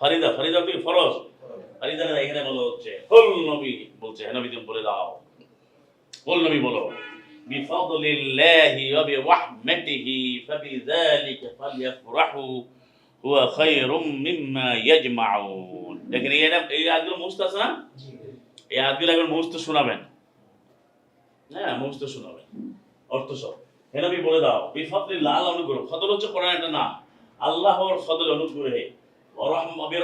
ফারিদা ফারিদা কি ফরজ? ফারিদা এখানে বলা হচ্ছে কুল নবী বলছে। হ্যাঁ নবী তুমি বলে দাও। কুল নবী বলো। বিফাদলিল্লাহি ওয়া বিরহমাতিহি ফাবিযালিকা ফালইফরাহু হুয়া খায়রুম মিম্মা ইয়াজমাউন। দেখেন এই এই আয়াতগুলো মুস্ত আছে না? এই আয়াতগুলো একবার মুস্ত শোনাবেন। হ্যাঁ মুস্ত শোনাবেন। অর্থ সব। হে নবী, বলে দাও বিফাদলিল্লাহ আল্লাহ অনুগ্রহ। ফদল হচ্ছে কোরআন এটা না আল্লাহর ফদল অনুগ্রহে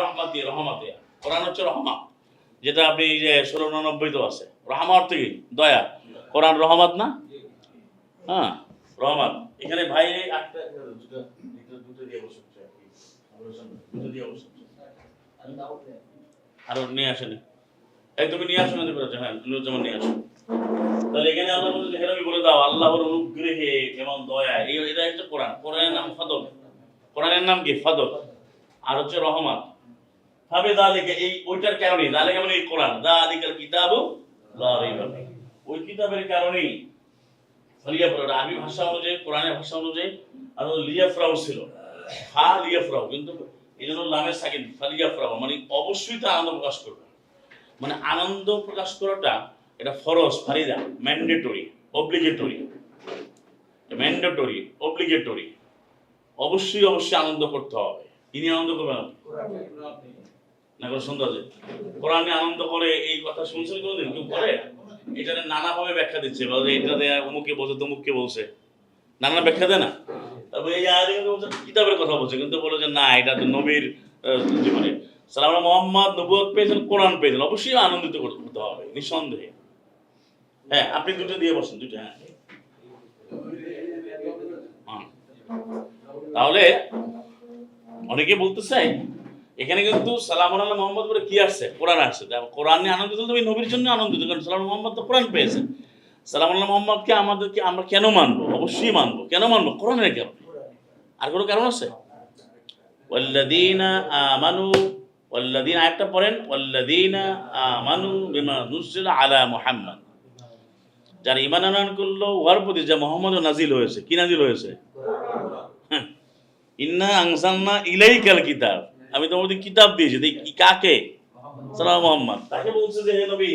রহমাতি রহমাতে। কোরআন হচ্ছে রহমা যেটা আপনি এই যে ষোলো উননব্বই তো আছে। রহমা অর্থ কি? দয়া। কোরআন রহমত না? হ্যাঁ রহমান এখানে ভাই আরও নিয়ে আসেনি। তুমি নিয়ে আসো না হ্যাঁ নিয়ে আসো। তাহলে এখানে আল্লাহ হেরমি বলে দাও, আল্লাহর অনুগ্রহে এবং দয়া, এই এটা কোরআন। কোরআনের নাম ফদল। কোরআনের নাম কি? ফদল। আর হচ্ছে রহমান। এই ওইটার কারণে মানে কোরআন। লা ওই কিতাবের আরবি ভাষা অনুযায়ী, কোরআনের ভাষা অনুযায়ী আর ছিল। ফা লিয়াফরাউ কিন্তু এই জন্য লামের সাকিন ফালিয়াফরাউ মানে অবশ্যই তা আনন্দ প্রকাশ করবে। মানে আনন্দ প্রকাশ করাটা এটা ফরজ, ফারিদা ম্যান্ডেটরি অব্লিগেটরি ম্যান্ডেটরি অব্লিগেটরি অবশ্যই অবশ্যই আনন্দ করতে হবে। তিনি আনন্দ করবেন? না করে সুন্দর যে কোরআনে আনন্দ করে, এই কথা শুনছেন কোনোদিন? কেউ করে? এটা নানাভাবে ব্যাখ্যা দিচ্ছে বলে এটা দেয়া অমুকে বলছে, তমুককে বলছে। নানা ব্যাখ্যা দেয় না? তারপরে এই আয়াতে কিন্তু বলছে, কিতাবের কথা বলছে, কিন্তু বলে যে, না, এটা তো নবীর জীবনে সালাম মোহাম্মদ নবুয়ত পেয়েছেন, কোরআন পেয়েছেন। অবশ্যই আনন্দিত করতে হবে, নিঃসন্দেহে। হ্যাঁ আপনি দুটো দিয়ে বসেন, দুটো হ্যাঁ। তাহলে অনেকে বলতে চাই এখানে কিন্তু সালাম আল্লাহ মোহাম্মদ বলে কি আসছে? কোরআন আসছে। কোরআন নিয়ে আনন্দিত তুমি নবীর জন্য আনন্দিত কারণ সালাম মোহাম্মদ তো কোরআন পেয়েছে। সালাম আল্লাহ মোহাম্মদকে আমাদেরকে আমরা কেন মানবো? অবশ্যই মানবো। কেন মানবো? কোরআনের কারণে আর কোনো কারণ আছে? ওয়াল্লাযীনা আমানু, ওয়াল্লাযীনা একটা পড়েন, ওয়াল্লাযীনা আমানু বিমা নুজিলা আলা মুহাম্মদ। যারা ইমান আনয়ন করল ওয়ার প্রতি যা মোহাম্মদ নাজিল হয়েছে, কি নাজিল হয়েছে? হ্যাঁ। ইন্না আনসালনা ইলাইকাল কিতাব। আমি তোমাদের কিতাব দিয়েছি, দেখ কাকে? সালাম মোহাম্মদ। তাকে বলছে যে, হে নবী,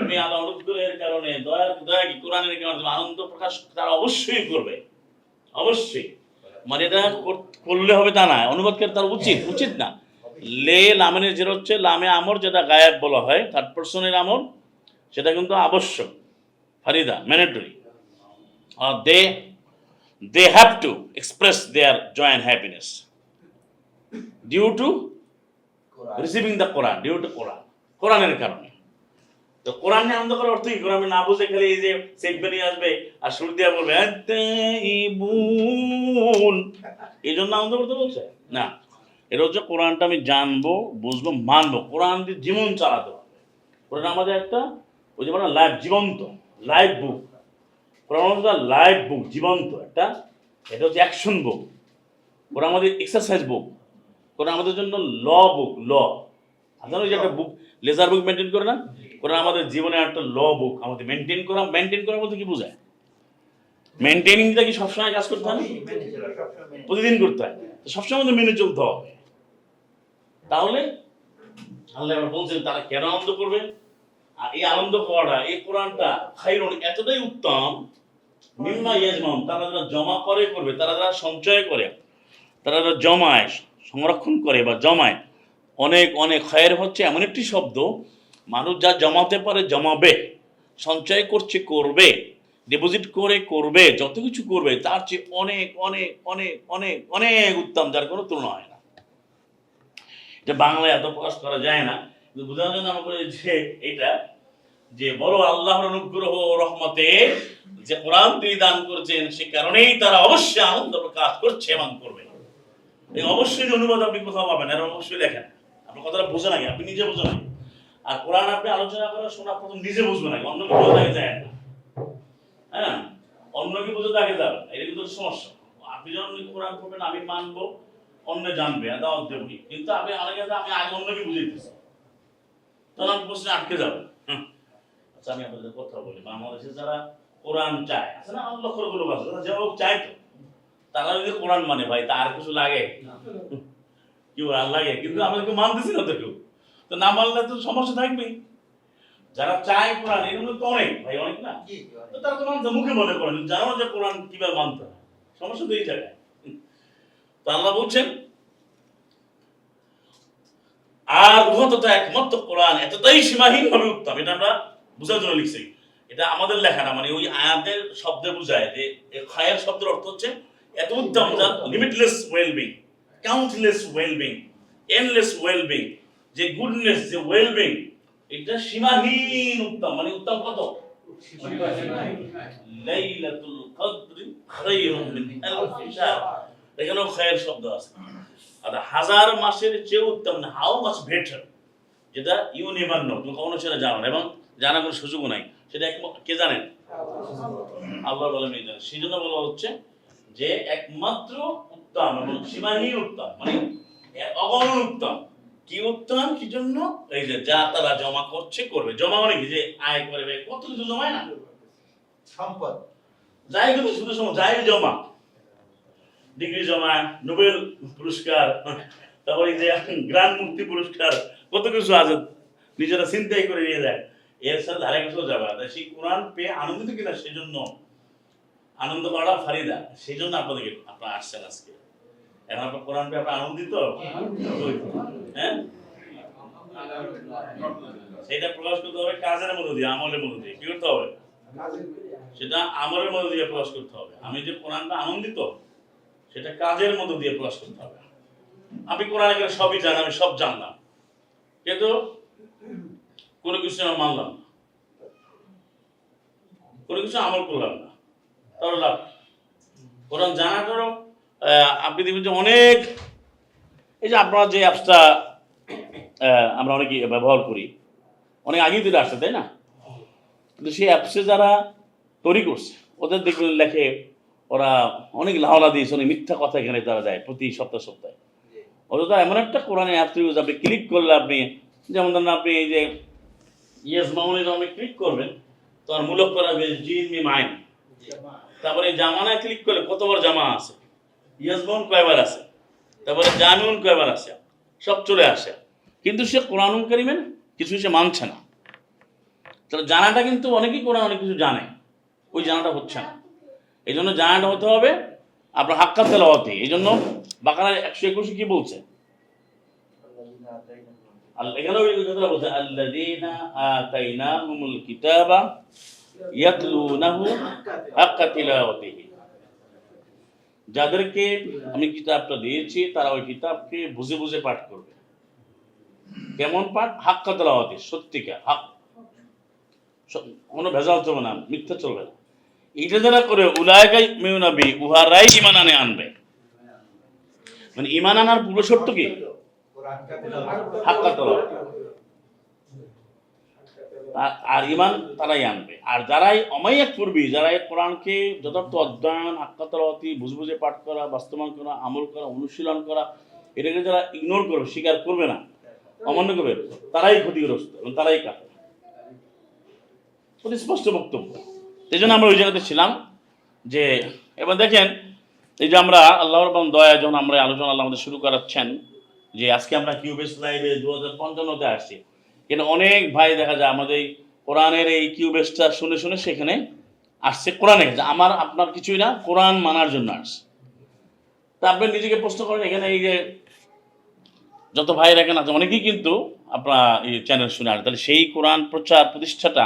তুমি আল্লাহ অনুগ্রহের কারণে দয়ার দয়া কি কোরআনের কারণে আনন্দ প্রকাশ তারা অবশ্যই করবে। অবশ্যই। মানে এটা করলে হবে তা না, অনুবাদ করে তার উচিত উচিত না। লে লামেনের যেটা হচ্ছে, লামে আমর যেটা গায়েব বলা হয় থার্ড পার্সনের আমর, সেটা কিন্তু আবশ্যক। Farida mandatory they they have to express their joint happiness due to receiving the Quran due to Quran কোরআনের কারণে। তো কোরআন নিয়ে আনন্দ করার অর্থ কি? কোরআন না বুঝে খালি এই যে নিয়ে আসবে আর শুরু দিয়ে বলবে। এই জন্য আনন্দ করতে বলছে? না। এটা হচ্ছে কোরআনটা আমি জানব, বুঝব, মানবো। কোরআন দিয়ে জীবন চালাতে হবে। কোরআন আমাদের একটা, ওই যে লাইভ জীবন্ত। লাইভ বুক কোরআন লাইভ বুক জীবন্ত একটা, এটা হচ্ছে অ্যাকশন বুক কোরআন আমাদের এক্সারসাইজ বুক কোরআন আমাদের জন্য ল বুক ল আপনারা যে একটা বুক লেজার বুক মেনটেন করে না? কোরআন আমাদের জীবনে একটা ল বুক আমাদের মেনটেন করা মেনটেন করা বলতে কি বোঝায়? মেনটেনিংটা কি সবসময় কাজ করতে হয় প্রতিদিন করতে হয়। তো সবসময় আমাদের মেনে চলতে হবে। তাহলে, আল্লাহ এবার বলছেন, তারা কেন আনন্দ করবে? আর এই আনন্দ করাটা এই কোরআনটা খাইরুন এতটাই উত্তম, মিম্মা ইয়াজমাম তারা যারা জমা করে করবে, তারা যারা সঞ্চয় করে, তারা যারা জমায়, সংরক্ষণ করে বা জমায়, অনেক অনেক খয়ের হচ্ছে এমন একটি শব্দ, মানুষ যা জমাতে পারে জমাবে, সঞ্চয় করছে করবে ডিপোজিট করে করবে, যত কিছু করবে, তার চেয়ে অনেক অনেক অনেক অনেক অনেক উত্তম, যার কোনো তুলনা হয় না। এটা বাংলায় এত প্রকাশ করা যায় না বোঝানোর জন্য আমরা যে এটা যে বড় আল্লাহর অনুগ্রহ রহমতে যে কোরআন তিনি দান করছেন, সে কারণেই তারা অবশ্যই আনন্দ প্রকাশ করছে এবং করবে। এই অবশ্যই যে অনুবাদ আপনি কোথাও পাবেন আর অবশ্যই লেখেন আপনার কথাটা বোঝে নাকি আপনি নিজে বোঝে নাকি আর কোরআন আপনি আলোচনা করে শোনা প্রথম নিজে বুঝবে নাকি অন্য কেউ বোঝা তাকে যায় না। হ্যাঁ? অন্যকে বোঝা তাকে যাবে না এটা কিন্তু সমস্যা। আপনি যখন কোরআন করবেন আমি মানবো, অন্য জানবে, দাওয়াত দেবই কিন্তু আপনি অনেকে আমি আগে বুঝিয়ে দিচ্ছি তখন প্রশ্নে আটকে যাবেন। আচ্ছা আমি আপনাদের কথা বলি। বাংলাদেশে যারা কোরআন চায় আছে না? লক্ষ লক্ষ আছে তারা চায় তো। তারা যদি কোরআন মানে ভাই তার কিছু লাগে? কেউ আর লাগে? কিন্তু আমাদেরকে মানতেছি না তো কেউ। তো না মানলে তো সমস্যা থাকবেই। যারা চায় কোরআন এগুলো তো অনেক ভাই অনেক না? তো তারা তো মানতে মুখে মনে করেন। জানো যে কোরআন কীভাবে মানতে হয়? সমস্যা তো এই জায়গায় তো আল্লাহ বলছেন আর উহত একমাত্র কোরআন এতটাই সীমাহীন ভাবে উত্তম। এটা আমরা বুঝার জন্য লিখছি। এটা আমাদের লেখা না মানে ওই আয়াতের শব্দে বোঝায় যে খায়ের শব্দের অর্থ হচ্ছে এত উত্তম যা limitless wellbeing countless wellbeing endless wellbeing যে গুডনেস যে ওয়েলবিং এটা সীমাহীন উত্তম। মানে উত্তম কত? লাইলাতুল কদরি খায়রুম মিন আলফি শাহর এখানেও খায়ের শব্দ আছে। আর হাজার মাসের চেয়ে উত্তম হাউ মাস বেটার যেটা ইউ নেভার নো তুমি কখনো সেটা জানো না। এবং জানার কোনো সুযোগও নাই। সেটা একমাত্র কে জানেন? আল্লাহ জানেন। সেই জন্য বলা হচ্ছে যে একমাত্র উত্তম এবং সীমাহীন উত্তম মানে অগণন উত্তম কি উত্তম কি জন্য? এই যে যা তারা জমা করছে করবে। জমা মানে কি? যে আয় করবে কত কিছু জমায় না? সম্পদ। যাই কিন্তু শুধু সময় যাই জমা। ডিগ্রি জমা নোবেল পুরস্কার তারপরে এই যে গ্রান্ড মুক্তি পুরস্কার কত কিছু আছে নিজেরা চিন্তাই করে নিয়ে যায়। এর সাথে তাই সেই কোরআন পেয়ে আনন্দিত কিনা আনন্দ ফারিদা সেই জন্য আপনাদেরকে আসছেন আজকে। এখন আপনার কোরআন পেয়ে আপনার আনন্দিত? হ্যাঁ? সেটা প্রকাশ করতে হবে কাজের মধ্যে দিয়ে, আমলের মধ্যে দিয়ে। কি করতে হবে? সেটা আমলের মধ্যে দিয়ে প্রকাশ করতে হবে। আমি যে কোরআনটা আনন্দিত, সেটা কাজের মধ্যে দিয়ে প্রকাশ করতে হবে। আমি কোরআনে সবই জানি আমি সব জানলাম। কিন্তু কোনো কিছু আমি মানলাম না। কোনো কিছু আমল করলাম না। তাহলে লাভ? কোরআন দেখবেন যে অনেক, এই যে আপনারা যে অ্যাপসটা আমরা অনেকে ব্যবহার করি, অনেক আগেই দিলে আসছে, তাই না? কিন্তু সেই অ্যাপসে যারা তৈরি করছে, ওদের দেখবেন লেখে, ওরা অনেক লাহলা দিয়েছে, অনেক মিথ্যা কথা এখানে তারা দেয় প্রতি সপ্তাহে সপ্তাহে। অথচ এমন একটা কোরআনের অ্যাপ ইউজ আপনি ক্লিক করলে আপনি, যেমন ধরেন আপনি এই যে ইয়েস মামুনের আপনি ক্লিক করবেন তোমার মূলক করা হবে জিন মি মাইন তারপরে জামানায় ক্লিক করলে কতবার জামা আছে? ইয়েস মাউন কয়বার আছে? তারপরে জানুন কয়বার আছে? সব চলে আসে। কিন্তু সে কোরআন করিমেন কিছু সে মানছে না। তাহলে জানাটা কিন্তু অনেকেই কোরআন অনেক কিছু জানে। ওই জানাটা হচ্ছে না। এই জন্য জানাটা হতে হবে আপনার হাক্কা তেলাওয়াতে এই জন্য বাকারা একশো একুশে কি বলছে? যাদেরকে আমি কিতাবটা দিয়েছি, তারা ওই কিতাবকে বুঝে বুঝে পাঠ করবে। কেমন পাঠ? হাক্কা তেলাওয়াতি, সত্যিকার হাক কোনো ভেজাল চলবে না, মিথ্যা চলবে না। এটা যারা করে মেউনাবি উহারাই ইমান আনে আনবে। মানে ইমান আনার পুরো শর্ত কি? হাক্কা তেলাওয়াত আর- ইমান তারাই আনবে। আর যারাই অমাইয়া করবি যারা এই কোরআনকে যথার্থ অধ্যয়ন হাক্কাতলাওয়াতি বুঝে বুঝে পাঠ করা, বাস্তবায়ন করা, আমল করা, অনুশীলন করা, এটাকে যারা ইগনোর করবে, স্বীকার করবে না, অমান্য করবে, তারাই ক্ষতিগ্রস্ত এবং তারাই কাফের। অতি স্পষ্ট বক্তব্য। এই জন্য আমরা ওই জায়গাতে ছিলাম যে, এবার দেখেন, এই যে আমরা আল্লাহর দয়া যখন আমরা আলোচনা আল্লাহ আমাদের শুরু করাচ্ছেন যে আজকে আমরা কিউবেস লাইভে দু হাজার পঞ্চান্নতে আসছি। কিন্তু অনেক ভাই দেখা যায় আমাদের এই কোরআনের এই কিউবেসটা শুনে শুনে সেখানে আসছে, কোরআনে আমার, আপনার কিছুই না, কোরআন মানার জন্য আসছে। তা আপনি নিজেকে প্রশ্ন করেন, এখানে এই যে যত ভাইয়ের এখানে আছে, অনেকেই কিন্তু আপনার এই চ্যানেল শুনে আসে। তাহলে সেই কোরআন প্রচার প্রতিষ্ঠাটা